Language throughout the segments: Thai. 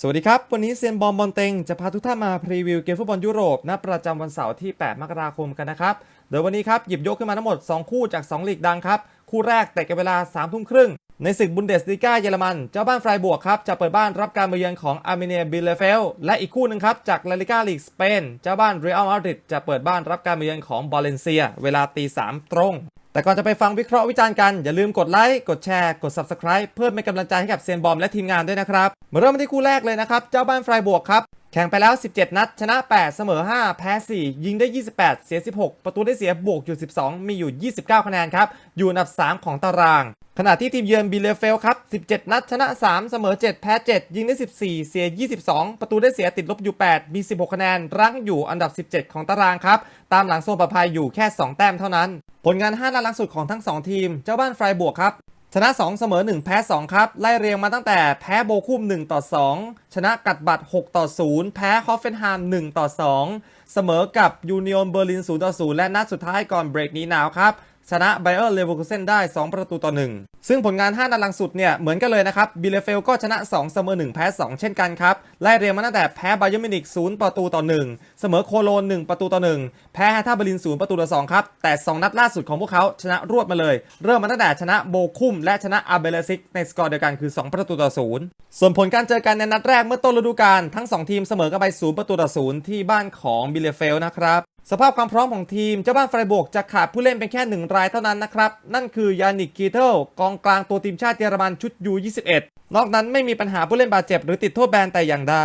สวัสดีครับ วันนี้เซียนบอลบอลเต็งจะพาทุกท่านมาพรีวิวเกมฟุตบอลยุโรปณประจำวันเสาร์ที่ 8 มกราคมกันนะครับ โดยวันนี้ครับ หยิบยกขึ้นมาทั้งหมด 2 คู่จาก 2 ลีกดังครับ คู่แรกเตะกันเวลา3ทุ่มครึ่ง ในศึกบุนเดสลีกาเยอรมัน เจ้าบ้านไฟบวกครับ จะเปิดบ้านรับการมาเยือนของอาร์เมเนียบิเลเฟลและอีกคู่หนึ่งครับจากลาลิกาลีกสเปนเจ้าบ้านเรอัลมาดริดจะเปิดบ้านรับการมาเยือนของบอลเลนเซีย เวลาตีสามตรง แต่ก่อนจะไปฟังวิเคราะห์วิจารณ์กัน อย่าลืมกดไลค์ กดแชร์ กด Subscribe เพื่อเป็นกำลังใจให้กับเซียนบอมและทีมงานด้วยนะครับ มาเริ่มกันที่คู่แรกเลยนะครับ เจ้าบ้านไฟบวกครับ แข่งไปแล้ว 17 นัด ชนะ 8 เสมอ 5 แพ้ 4 ยิงได้ 28 เสีย 16 ประตูได้เสียบวกอยู่ 12 มีอยู่ 29 คะแนนครับ อยู่อันดับ 3 ของตาราง ขณะที่ทีมเยือนบิเลเฟลครับ 17 นัด ชนะ 3 เสมอ 7 แพ้ 7 ยิงได้ 14 เสีย 22 ประตูได้เสียติดลบอยู่ 8 มี 16 คะแนน รั้งอยู่อันดับ 17 ของตารางครับ ตามหลังโซนประภัยอยู่แค่ 2 แต้มเท่านั้น ผลงาน 5 นัดหลังสุดของทั้ง 2 ทีม เจ้าบ้านไฟบวกครับ ชนะ 2 เสมอ 1 แพ้ 2 ครับ ไล่เรียงมาตั้งแต่แพ้โบคุม1 ต่อ 2 ชนะกัดบัตร6ต่อ 0 แพ้ฮอฟเฟนไฮม์1ต่อ 2 เสมอกับยูเนียนเบอร์ลิน0ต่อ 0 และนัดสุดท้ายก่อนเบรกนี้หนาวครับ ชนะไบเออร์เลเวอร์คูเซนได้ 2 ประตูต่อ 1 ซึ่งผลงาน 5 นัดหลังสุดเนี่ย เหมือนกันเลยนะครับบิเลเฟลก็ชนะ 2 เสมอ 1 แพ้ 2 เช่นกันครับ ไล่เรียงมาตั้งแต่แพ้ไบเยอร์มินิก0 ประตูต่อ 1 เสมอโคโลน 1 ประตูต่อ 1 แพ้ฮาท่าเบลิน 0 ประตูต่อ 2 ครับ แต่ 2 นัดล่าสุดของพวกเขาชนะรวดมาเลย เริ่มมาตั้งแต่ชนะโบคุมและชนะอาเบเลซิกในสกอร์เดียวกันคือ 2 ประตูต่อ 0 ส่วนผลการเจอกันในนัดแรกเมื่อต้นฤดูกาลทั้ง 2 ทีมเสมอกันไป 0 ประตูต่อ 0 ที่บ้านของบิเลเฟลนะครับ สภาพความพร้อมของทีมเจ้าบ้านไฟบวกจะขาดผู้เล่นเป็นแค่หนึ่งรายเท่านั้นนะครับ นั่นคือยานิกกีเทลกองกลางตัวทีมชาติเยอรมันชุด U21 นอกนั้นไม่มีปัญหาผู้เล่นบาดเจ็บหรือติดโทษแบนแต่อย่างใด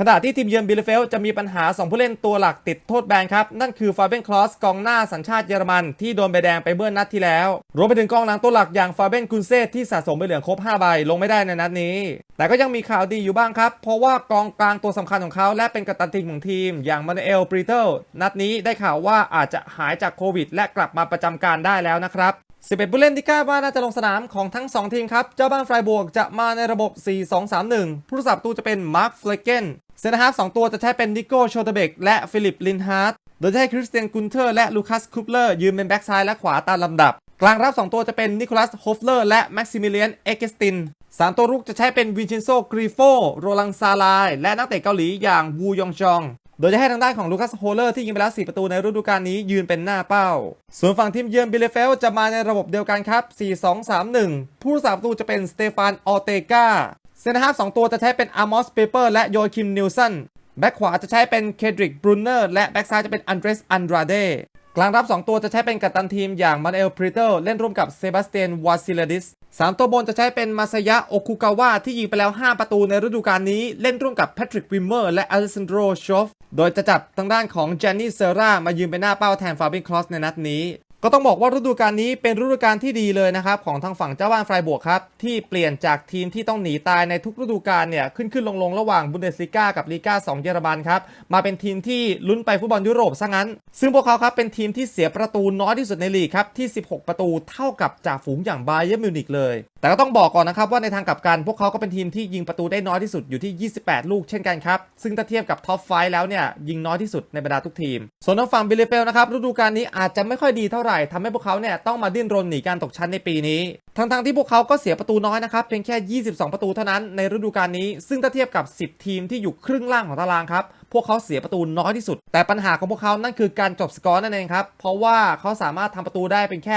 ขณะที่ทีมเยือนบิลเฟลจะมีปัญหา 2 ผู้เล่นตัวหลักติดโทษแบนครับ นั่นคือฟาเบนคลอสกองหน้าสัญชาติเยอรมันที่โดนใบแดงไปเมื่อนัดที่แล้ว รวมไปถึงกองหลังตัวหลักอย่างฟาเบนคุนเซตที่สะสมใบเหลืองครบ 5 ใบลงไม่ได้ในนัดนี้ แต่ก็ยังมีข่าวดีอยู่บ้างครับ เพราะว่ากองกลางตัวสำคัญของเขาและเป็นกัปตันทีมของทีม อย่างมานูเอลบริเตลนัดนี้ได้ข่าวว่าอาจจะหายจากโควิด และกลับมาประจำการได้แล้วนะครับ 11ผู้เล่นที่คาดว่าน่าจะลงสนามของทั้ง 2 ทีมครับ เจ้าบ้านไฟบวกจะมาในระบบ 4-2-3-1 ผู้รักษาประตูจะเป็นมาร์คเฟลเกนเซนฮาร์ฟสองตัวจะใช้เป็นนิโก้โชเตเบกและฟิลิปลินฮาร์ดโดยจะให้คริสเตียนกุนเทอร์และลูคัสคูปเลอร์ยืนเป็นแบ็กซ้ายและขวาตามลำดับ กลางรับ 2 ตัวจะเป็นนิโคลัสโฮฟเลอร์และแม็กซิมิเลียนเอเกสตินสามตัวรุกจะใช้เป็นวินเชนโซกรีโฟโรลังซาลายและนักเตะเกาหลีอย่างวูยองจอง โดยจะให้ทางด้านของลูคัสโฮเลอร์ที่ยิงไปแล้ว 4 ประตูในฤดูกาลนี้ยืนเป็นหน้าเป้า ส่วนฝั่งทีมเยือนบิเลเฟลจะมาในระบบเดียวกันครับ 4-2-3-1 ผู้รักษาประตูจะเป็นสเตฟานออเตกาเซนฮาร์ฟสองตัวจะใช้เป็นอาร์มอสเปเปอร์และโยคิมนิลสันแบ็คขวาจะใช้เป็นเคดริกบรูเนอร์และแบ็คซ้ายจะเป็นอันเดรสอันดราเดกลางรับ 2 ตัวจะใช้เป็นกัปตันทีมอย่างมาเอลพริเตลเล่นร่วมกับเซบาสเตียนวาซิลดิส สามตัวบนจะใช้เป็นมาซายะโอคุกาวะที่ยิงไปแล้ว 5 ประตูในฤดูกาลนี้ เล่นร่วมกับแพทริกวิมเมอร์และอเลซันโดรชอฟโดยจะจับทางด้านของเจนนี่เซรามายืนเป็นหน้าเป้าแทนฟาบินคลอสในนัดนี้ ก็ต้องบอกว่าฤดูกาลนี้เป็นฤดูกาลที่ดีเลยนะครับของทางฝั่งเจ้าบ้านไฟบวกครับ ที่เปลี่ยนจากทีมที่ต้องหนีตายในทุกฤดูกาลเนี่ยขึ้นขึ้นลงลงระหว่างบุนเดสลิก้ากับลีกา2 เยอรมันครับ มาเป็นทีมที่ลุ้นไปฟุตบอลยุโรปซะงั้น ซึ่งพวกเขาครับเป็นทีมที่เสียประตูน้อยที่สุดในลีกครับที่ 16 ประตูเท่ากับจ่าฝูงอย่างบาเยอร์มิวนิกเลย แต่ก็ต้องบอกก่อนนะครับว่าในทางกลับกันพวกเขาก็เป็นทีมที่ยิงประตูได้น้อยที่สุดอยู่ที่ 28 ลูกเช่นกันครับ ซึ่งถ้าเทียบกับท็อปไฟแล้วเนี่ยยิงน้อยที่สุดในบรรดาทุกทีม ส่วนทางฝั่งบิลเลเฟลนะครับฤดูกาลนี้อาจจะไม่ค่อยดีเท่าไหร่ทำให้พวกเขาเนี่ยต้องมาดิ้นรนหนีการตกชั้นในปีนี้ ทั้งๆที่พวกเขาก็เสียประตูน้อยนะครับ เพียงแค่ 22 ประตูเท่านั้นในฤดูกาลนี้ ซึ่งถ้าเทียบกับ 10 ทีมที่อยู่ครึ่งล่างของตารางครับ พวกเขาเสียประตูน้อยที่สุด แต่ปัญหาของพวกเขานั่นคือการจบสกอร์นั่นเองครับ เพราะว่าเขาสามารถทำประตูได้เป็นแค่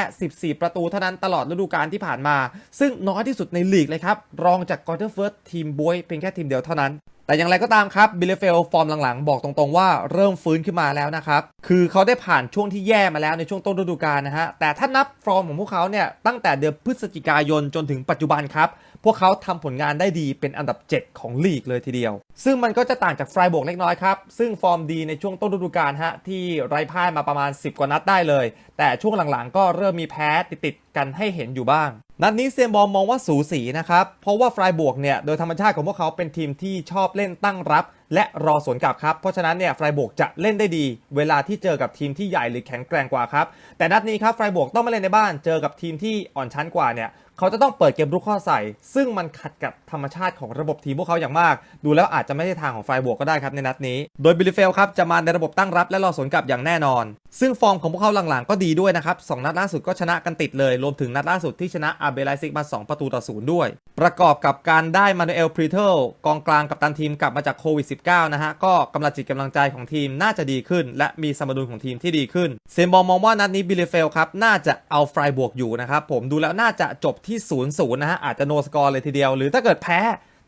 14 ประตูเท่านั้นตลอดฤดูกาลที่ผ่านมา ซึ่งน้อยที่สุดในลีกเลยครับ รองจากกอร์เตอร์เฟิร์สทีมบวยเพียงแค่ทีมเดียวเท่านั้น แต่อย่างไรก็ตามครับบิลเลเฟลฟอร์มหลังๆ บอกตรงๆว่าเริ่มฟื้นขึ้นมาแล้วนะครับ คือเขาได้ผ่านช่วงที่แย่มาแล้วในช่วงต้นฤดูกาลนะฮะ แต่ถ้านับฟอร์มของพวกเขาเนี่ยตั้งแต่เดือนพฤศจิกายนจนถึงปัจจุบันครับ พวกเขาทำผลงานได้ดีเป็นอันดับ 7 ของลีกเลยทีเดียว ซึ่งมันก็จะต่างจากไฟบวกเล็กน้อยครับ ซึ่งฟอร์มดีในช่วงต้นฤดูกาลฮะที่ไร้พ่ายมาประมาณ 10 กว่านัดได้เลย แต่ช่วงหลังๆ ก็เริ่มมีแพ้ติดๆกันให้เห็นอยู่บ้าง นัดนี้เซียนบอลมองว่าสูสีนะครับ เพราะว่าฟรายบวกเนี่ย โดยธรรมชาติของพวกเขาเป็นทีมที่ชอบเล่นตั้งรับ และรอสวนกลับครับ เพราะฉะนั้นเนี่ยไฟบวกจะเล่นได้ดี เวลาที่เจอกับทีมที่ใหญ่หรือแข็งแกร่งกว่าครับ แต่นัดนี้ครับไฟบวกต้องมาเล่นในบ้าน เจอกับทีมที่อ่อนชั้นกว่าเนี่ยเขาจะต้องเปิดเกมรุกข้าใส่ ซึ่งมันขัดกับธรรมชาติของระบบทีมพวกเขาอย่างมาก ดูแล้วอาจจะไม่ใช่ทางของไฟบวกก็ได้ครับในนัดนี้ โดยบิลลิเฟลครับจะมาในระบบตั้งรับและรอสวนกลับอย่างแน่นอน ซึ่งฟอร์มของพวกเขาหลังๆก็ดีด้วยนะครับสองนัดล่าสุดก็ชนะกันติดเลย รวมถึงนัดล่าสุดที่ชนะอาเบไลซิกมา 2 ประตูต่อศูนย์ด้วย ประกอบกับการได้มานูเอลพรีเทลกองกลางกับตันทีมกลับมาจากโควิด -19 นะฮะ ก็กำลังจิตกำลังใจของทีมน่าจะดีขึ้น และมีสมดุลของทีมที่ดีขึ้น เซมบอลมองว่านัดนี้บิลเลเฟลครับ น่าจะเอาไฟบวกอยู่นะครับ ผมดูแล้วน่าจะจบที่ 0-0 นะฮะ อาจจะโนสกอร์เลยทีเดียว หรือถ้าเกิดแพ้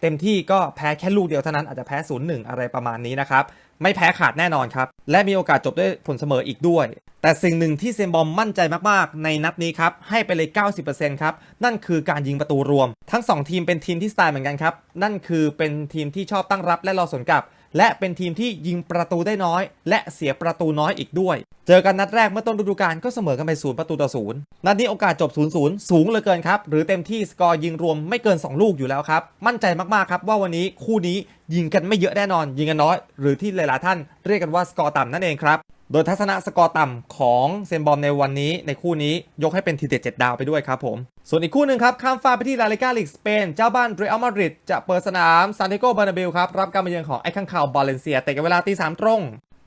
เต็มที่ก็แพ้แค่ลูกเดียวเท่านั้นอาจจะแพ้ 0-1 อะไรประมาณนี้นะครับ ไม่แพ้ขาดแน่นอนครับ และมีโอกาสจบด้วยผลเสมออีกด้วย แต่สิ่งหนึ่งที่เซมบอมมั่นใจมากๆ ในนัดนี้ครับ ให้ไปเลย 90%ครับ นั่นคือการยิงประตูรวม ทั้ง 2 ทีมเป็นทีมที่สไตล์เหมือนกันครับ นั่นคือเป็นทีมที่ชอบตั้งรับและรอสวนกลับ และเป็นทีมที่ยิงประตูได้น้อย และเสียประตูน้อยอีกด้วย เจอกันนัดแรกเมื่อต้นฤดูกาลก็เสมอกันไปศูนย์ประตูต่อศูนย์นัดนี้โอกาสจบ0ูนย์สูงเหลือเกินครับ หรือเต็มที่สกอร์ยิงรวมไม่เกิน 2 ลูกอยู่แล้วครับ มั่นใจมากๆครับว่าวันนี้คู่นี้ยิงกันไม่เยอะแน่นอน ยิงกันน้อย หรือที่หลายๆท่านเรียกกันว่าสกอร์ต่ำนั่นเองครับ โดยทัศนะสกอร์ต่ำของเซนบอมในวันนี้ในคู่นี้ยกให้เป็นทีเด็ดเจ็ดดาวไปด้วยครับผม ส่วนอีกคู่หนึ่งครับ ข้ามฟ้าไปที่ลาลิกาลีกสเปน เจ้าบ้านเรอัลมาดริดจะเปิดสนามซานติโกบานาเบลครับ รับการมาเยือนของไอ้ข้างข่าวบาเลนเซีย แต่กันเวลาตีสามตรง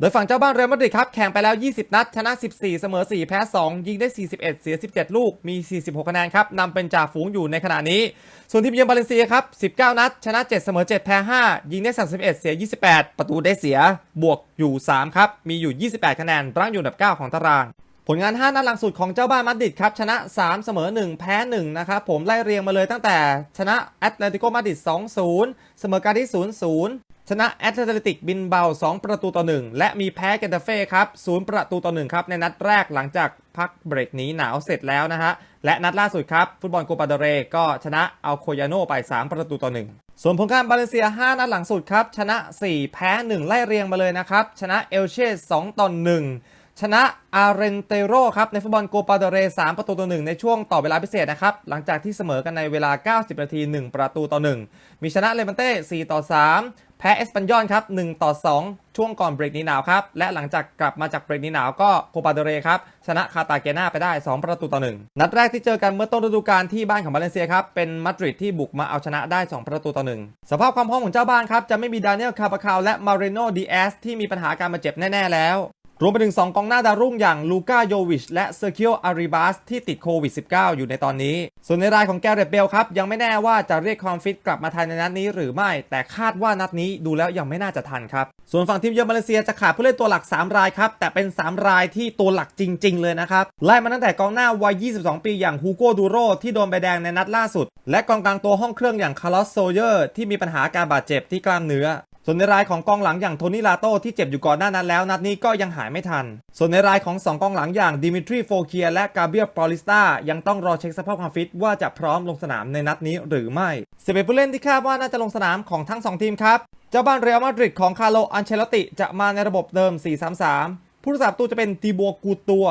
ดยฝั่งเจ้าบ้านเรอัลมาดริดครับแข่งไปแล้ว 20 นัด ชนะ 14 เสมอ 4 แพ้ 2 ยิงได้ 41 เสีย 17 ลูก มี 46 คะแนนครับนำเป็นจ่าฝูงอยู่ในขณะนี้ ส่วนทีมเยือนบาเลนเซียครับ 19 นัด ชนะ 7 เสมอ 7 แพ้ 5 ยิงได้ 31 เสีย 28 ประตูได้เสีย บวกอยู่ 3 ครับ มีอยู่ 28 คะแนนรั้งอยู่อันดับ 9 ของตาราง ผลงาน 5 นัดหลังสุดของเจ้าบ้านมาดริดครับชนะ 3 เสมอ 1 แพ้ 1 นะครับผมไล่เรียงมาเลยตั้งแต่ชนะแอตเลติโกมาดริด 2-0 เสมอการที่0-0 ชนะแอตเลติกบินเบา 2 ประตูต่อ 1 และมีแพ้เกนเตเฟ่ครับ0ประตูต่อ 1 ครับ ในนัดแรกหลังจากพักเบรกหนีหนาวเสร็จแล้วนะฮะ และนัดล่าสุดครับ ฟุตบอลโกปาเดเรก็ชนะเอาโคยาโนไป 3 ประตูต่อ 1 ส่วนผลการบาเลเซีย 5 นัดหลังสุดครับ ชนะ 4 แพ้ 1 ไล่เรียงมาเลยนะครับ ชนะเอลเช่2ต่อ1 ชนะอาร์เรนเตโรครับในฟุตบอลโกปาเดเร3ประตูต่อ1ในช่วงต่อเวลาพิเศษนะครับหลังจากที่เสมอกันในเวลา 90 นาที 1 ประตูต่อ 1 มีชนะเลมันเต้4ต่อ 3 แพ้เอสปันยอนครับ1ต่อ 2 ช่วงก่อนเบรกนี้หนาวครับและหลังจากกลับมาจากเบรกนี้หนาวก็โคปาเดเรครับชนะคาตาเกนาไปได้ 2 ประตูต่อ 1 นัดแรกที่เจอกันเมื่อต้นฤดูกาลที่บ้านของบาเลนเซียครับเป็นมาดริดที่บุกมาเอาชนะได้ 2 ประตูต่อ 1 สภาพความพร้อมของเจ้าบ้านครับจะไม่มีดานิเอลคาปาคาวและมาเรโนดีแอสที่มีปัญหาการบาดเจ็บแน่ๆแล้ว รวมไปถึง 2 กองหน้าดาวรุ่งอย่างลูก้าโยวิชและเซอร์คิโออาริบาสที่ติดโควิด -19 อยู่ในตอนนี้ ส่วนในรายของแกเรตเบลครับ ยังไม่แน่ว่าจะเรียกความฟิตกลับมาทันในนัดนี้หรือไม่ แต่คาดว่านัดนี้ดูแล้วยังไม่น่าจะทันครับ ส่วนฝั่งทีมเยือนมาเลเซียจะขาดผู้เล่นตัวหลัก 3 รายครับ แต่เป็น 3 รายที่ตัวหลักจริง ๆ เลยนะครับ ไล่มาตั้งแต่กองหน้าวัย 22 ปีอย่างฮูโกดูโรที่โดนใบแดงในนัดล่าสุด และกองกลางตัวห้องเครื่องอย่างคาร์ลอสโซเยอร์ที่มีปัญหาการบาดเจ็บที่กล้ามเนื้อ ส่วนในรายของกองหลังอย่างโทนี่ลาโต้ที่เจ็บอยู่ก่อนหน้านั้นแล้ว นัดนี้ก็ยังหายไม่ทัน ส่วนในรายของ 2 กองหลังอย่างดิมิทรีโฟเคียและกาเบียปอลิสตายังต้องรอเช็คสภาพความฟิตว่าจะพร้อมลงสนามในนัดนี้หรือไม่สิบเอ็ดผู้เล่นที่คาดว่าน่าจะลงสนามของทั้ง 2 ทีมครับ เจ้าบ้านเรอัลมาดริดของคาร์โลอันเชลติจะมาในระบบเดิม 4-3-3 ผู้รักษาประตูจะเป็นตีบัวกูตัว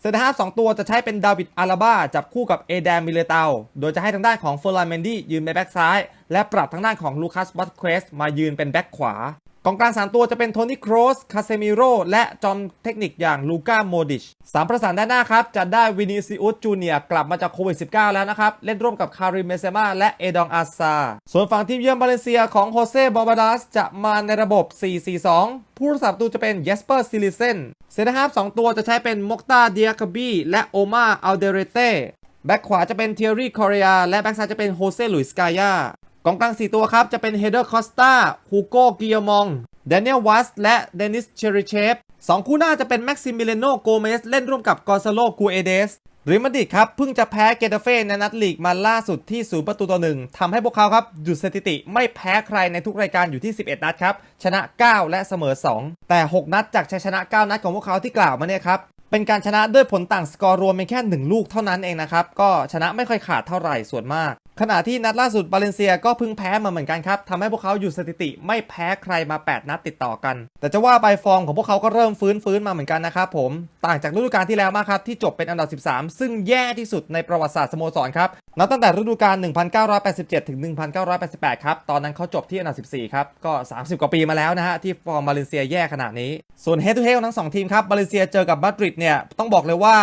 เซนเตอร์ฮาฟสองตัวจะใช้เป็นดาวิดอาราบาจับคู่กับเอแดนมิเลเตาโดยจะให้ทางด้านของเฟอร์ลานเมนดี้ยืนเป็นแบ็กซ้าย และปรับทางด้านของลูคัสบัตเควสมายืนเป็นแบ็กขวา กองกลางสามตัวจะเป็นโทนี่โครส คาเซมิโรและจอมเทคนิคอย่างลูก้าโมดิชสามประสานด้านหน้าครับ จะได้วินิซิอุสจูเนียกลับมาจากโควิด -19 แล้วนะครับ เล่นร่วมกับคาริมเมเซมาและเอดองอาซา ส่วนฝั่งทีมเยือนบาเลนเซียของโฮเซ่ บอร์บาดัสจะมาในระบบ 4-4-2 ผู้รักษาประตูจะเป็นเยสเปอร์ซิลิเซนเซนเตอร์ฮาฟสองตัวจะใช้เป็นมกตาเดียคาบีและโอมาอัลเดเรเต้แบ็คขวาจะเป็นเทียรี่คอเรียและแบ็คซ้ายจะเป็นโฮเซ่ลุยส์กายา องกลาง 4 ตัวครับ จะเป็นเฮเดอร์คอสตาฮูโก้กิยมองเดนเอลวัสและเดนิสเชริเชฟสองคู่หน้าจะเป็นแม็กซิมิเลโนโกเมสเล่นร่วมกับกอซาโลกูเอเดสรอัลมาดิดครับ เพิ่งจะแพ้เกตาเฟ่ในนัดลีกมาล่าสุดที่0ประตูต่อหนึ่งทำให้พวกเขาครับหยุดสถิติไม่แพ้ใครในทุกรายการอยู่ที่ 11 นัดครับ ชนะ 9 และเสมอ 2 แต่ 6 นัดจากชัยชนะ 9 นัดของพวกเขาที่กล่าวมาเนี่ยครับเป็นการชนะด้วยผลต่างสกอร์รวมเพียงแค่ 1 ลูกเท่านั้นเองนะครับ ก็ชนะไม่ค่อยขาดเท่าไหร่ส่วนมาก ขณะที่นัดล่าสุดบาเลนเซียก็เพิ่งแพ้มาเหมือนกันครับทำให้พวกเขาอยู่สถิติไม่แพ้ใครมา 8 นัดติดต่อกัน แต่จะว่าไปฟอร์มของพวกเขาก็เริ่มฟื้นฟื้นมาเหมือนกันนะครับผม ต่างจากฤดูกาลที่แล้วมากครับที่จบเป็นอันดับ 13 ซึ่งแย่ที่สุดในประวัติศาสตร์สโมสรครับ นับตั้งแต่ฤดูกาล 1987 ถึง 1988 ครับ ตอนนั้นเขาจบที่อันดับ 14 ครับ ก็ 30 กว่าปีมาแล้วนะฮะ ที่ฟอร์มบาเลเซียแย่ขนาดนี้ ส่วน head to head ของทั้งสองทีมครับบาเลเซียเจอกับมาดริดเนี่ย ต้องบอกเลยว่า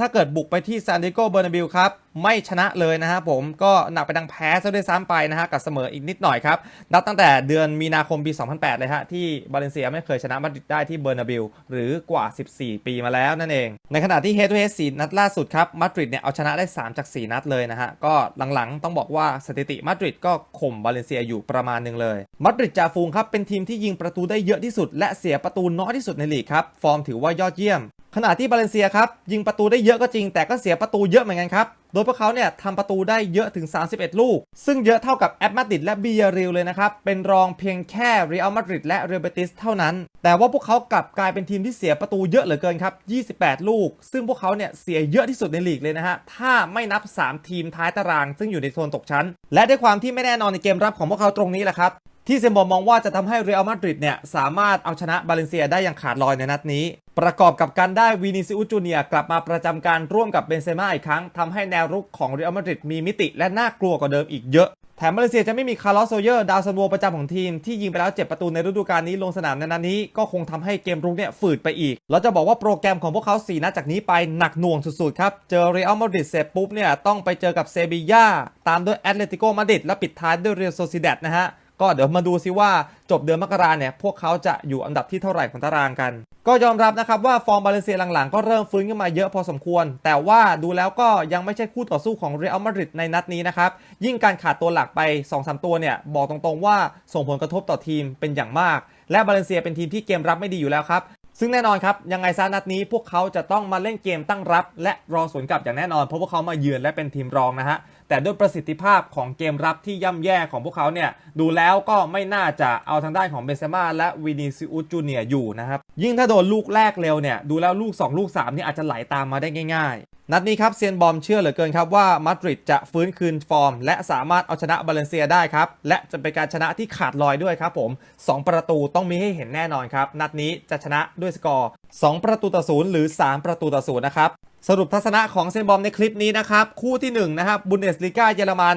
ถ้าเกิดบุกไปที่ซานดิโกเบอร์นาบิลครับ ไม่ชนะเลยนะฮะผม ก็หนักไปดังแพ้ซะด้วยซ้ำไปนะฮะ กับเสมออีกนิดหน่อยครับ นับตั้งแต่เดือนมีนาคมปี 2008 เลยฮะ ที่บาเลนเซียไม่เคยชนะมาดริดได้ที่เบอร์นาบิลหรือกว่า 14 ปีมาแล้วนั่นเอง ในขณะที่ head to head 4นัดล่าสุดครับมาดริดเนี่ยเอาชนะได้ 3 จาก 4 นัดเลยนะฮะก็หลังๆ ต้องบอกว่าสถิติมาดริดก็ข่มบาเลนเซียอยู่ประมาณหนึงเลยมาดริดจ่าฟูงครับเป็นทีมที่ยิงประตูได้เยอะที่สุด และเสียประตูน้อยที่สุดในลีกครับฟอร์มถือว่ายอดเยี่ยม ขณะที่บาเลนเซียครับยิงประตูได้เยอะก็จริง แต่ก็เสียประตูเยอะเหมือนกันครับ โดยพวกเขาเนี่ยทำประตูได้เยอะถึง 31 ลูก ซึ่งเยอะเท่ากับแอตมาดริดและบียริลเลยนะครับ เป็นรองเพียงแค่เรอัลมาดริดและเรอัลเบติสเท่านั้น แต่ว่าพวกเขากลับกลายเป็นทีมที่เสียประตูเยอะเหลือเกินครับ 28 ลูก ซึ่งพวกเขาเนี่ยเสียเยอะที่สุดในลีกเลยนะฮะถ้าไม่นับ 3 ทีมท้ายตาราง ซึ่งอยู่ในโซนตกชั้น และด้วยความที่ไม่แน่นอนในเกมรับของพวกเขาตรงนี้แหละครับ ที่เซมบอมมองว่าจะทำให้เรอัลมาดริดเนี่ยสามารถเอาชนะบาเลนเซียได้อย่างขาดลอยในนัดนี้ ประกอบกับการได้วินิซิอุจูเนียกลับมาประจำการร่วมกับเบนเซม่าอีกครั้งทำให้แนวรุกของเรอัลมาดริดมีมิติและน่ากลัวกว่าเดิมอีกเยอะ แถมมาเลเซียจะไม่มีคาร์ลอสโซเยอร์ดาวซันโวประจำของทีมที่ยิงไปแล้ว 7 ประตูในฤดูกาลนี้ลงสนามในนัดนี้ ก็คงทำให้เกมรุกเนี่ยฝืดไปอีกเราจะบอกว่าโปรแกรมของพวกเขา4นัดจากนี้ไปหนักหน่วงสุดๆครับเจอเรอัลมาดริดเสร็จปุ๊บเนี่ยต้องไปเจอกับเซบีย่าตามด้วยแอตเลติโกมาดริดและปิดท้ายด้วยเรอัลโซซิเดดนะฮะ ก็เดี๋ยวมาดูซิว่าจบเดือนมกราเนี่ยพวกเขาจะอยู่อันดับที่เท่าไหร่ของตารางกัน ก็ยอมรับนะครับว่าฟอร์มบาเลเซียหลังๆ ก็เริ่มฟื้นขึ้นมาเยอะพอสมควร แต่ว่าดูแล้วก็ยังไม่ใช่คู่ต่อสู้ของเรอัลมาดริดในนัดนี้นะครับ ยิ่งการขาดตัวหลักไป 2-3 ตัวเนี่ยบอกตรงๆว่าส่งผลกระทบต่อทีมเป็นอย่างมาก และบาเลเซียเป็นทีมที่เกมรับไม่ดีอยู่แล้วครับซึ่งแน่นอนครับ ยังไงซะนัดนี้พวกเขาจะต้องมาเล่นเกมตั้งรับ และรอสวนกลับอย่างแน่นอน เพราะพวกเขามาเยือนและเป็นทีมรองนะฮะ แต่ด้วยประสิทธิภาพของเกมรับที่ย่ำแย่ของพวกเขาเนี่ยดูแล้วก็ไม่น่าจะเอาทางด้านของเบนเซม่าและวินิซิอุสจูเนียอยู่นะครับยิ่งถ้าโดนลูกแรกเร็วเนี่ยดูแล้วลูก 2 ลูก3นี่อาจจะไหลตามมาได้ง่ายๆ นัดนี้ครับเซียนบอมเชื่อเหลือเกินครับว่ามาดริดจะฟื้นคืนฟอร์ม และสามารถเอาชนะบาเลนเซียได้ครับ และจะเป็นการชนะที่ขาดลอยด้วยครับผม 2 ประตูต้องมีให้เห็นแน่นอนครับ นัดนี้จะชนะด้วยสกอร์ 2 ประตูต่อศูนย์หรือ 3 ประตูต่อศูนย์นะครับ สรุปทัศนะของเซนบอมในคลิปนี้นะครับ คู่ที่1นะครับบุนเดสลีกาเยอรมัน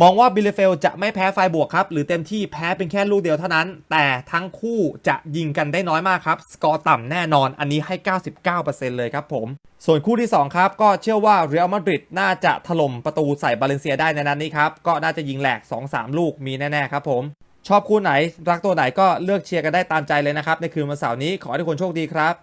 มองว่าบิลเลเฟลจะไม่แพ้ไฟบวกครับ หรือเต็มที่แพ้เป็นแค่ลูกเดียวเท่านั้น แต่ทั้งคู่จะยิงกันได้น้อยมากครับ สกอร์ต่ำแน่นอนอันนี้ให้ 99%เลยครับผม ส่วนคู่ที่ 2 ครับ ก็เชื่อว่าเรอัลมาดริดน่าจะถล่มประตูใส่บาเลนเซียได้ในนัดนี้ครับก็น่าจะยิงแหลก 2-3 ลูกมีแน่ๆครับผมชอบคู่ไหน รักตัวไหนก็เลือกเชียร์กันได้ตามใจเลยนะครับในคืนวันเสาร์นี้ขอให้ทุกคนโชคดีครับ